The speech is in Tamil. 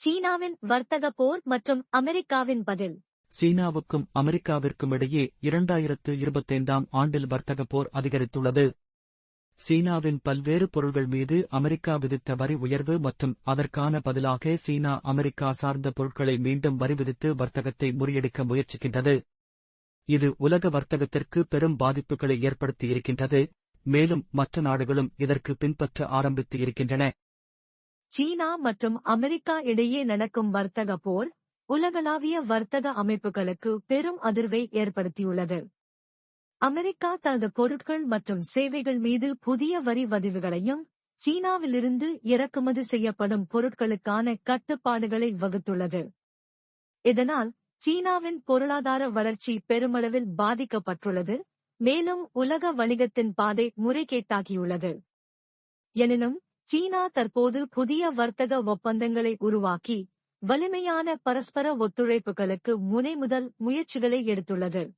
சீனாவின் வர்த்தக போர் மற்றும் அமெரிக்காவின் பதில். சீனாவுக்கும் அமெரிக்காவிற்கும் இடையே இரண்டாயிரத்து இருபத்தைந்தாம் ஆண்டில் வர்த்தக போர் அதிகரித்துள்ளது. சீனாவின் பல்வேறு பொருள்கள் மீது அமெரிக்கா விதித்த வரி உயர்வு மற்றும் அதற்கான பதிலாக சீனா அமெரிக்கா சார்ந்த பொருட்களை மீண்டும் வரி விதித்து வர்த்தகத்தை முறியடிக்க முயற்சிக்கின்றது. இது உலக வர்த்தகத்திற்கு பெரும் பாதிப்புகளை ஏற்படுத்தியிருக்கின்றது மேலும் மற்ற நாடுகளும் இதற்கு பின்பற்ற ஆரம்பித்து இருக்கின்றன. சீனா மற்றும் அமெரிக்கா இடையே நடக்கும் வர்த்தக போர் உலகளாவிய வர்த்தக அமைப்புகளுக்கு பெரும் அதிர்வை ஏற்படுத்தியுள்ளது. அமெரிக்கா தனது பொருட்கள் மற்றும் சேவைகள் மீது புதிய வரி வதிவுகளையும் சீனாவிலிருந்து இறக்குமதி செய்யப்படும் பொருட்களுக்கான கட்டுப்பாடுகளை வகுத்துள்ளது. இதனால் சீனாவின் பொருளாதார வளர்ச்சி பெருமளவில் பாதிக்கப்பட்டுள்ளது மேலும் உலக வணிகத்தின் பாதை முறைகேட்டாகியுள்ளது. எனினும் சீனா தற்போது புதிய வர்த்தக ஒப்பந்தங்களை உருவாக்கி வலிமையான பரஸ்பர ஒத்துழைப்புகளுக்கு முனை முதல் முயற்சிகளை எடுத்துள்ளது.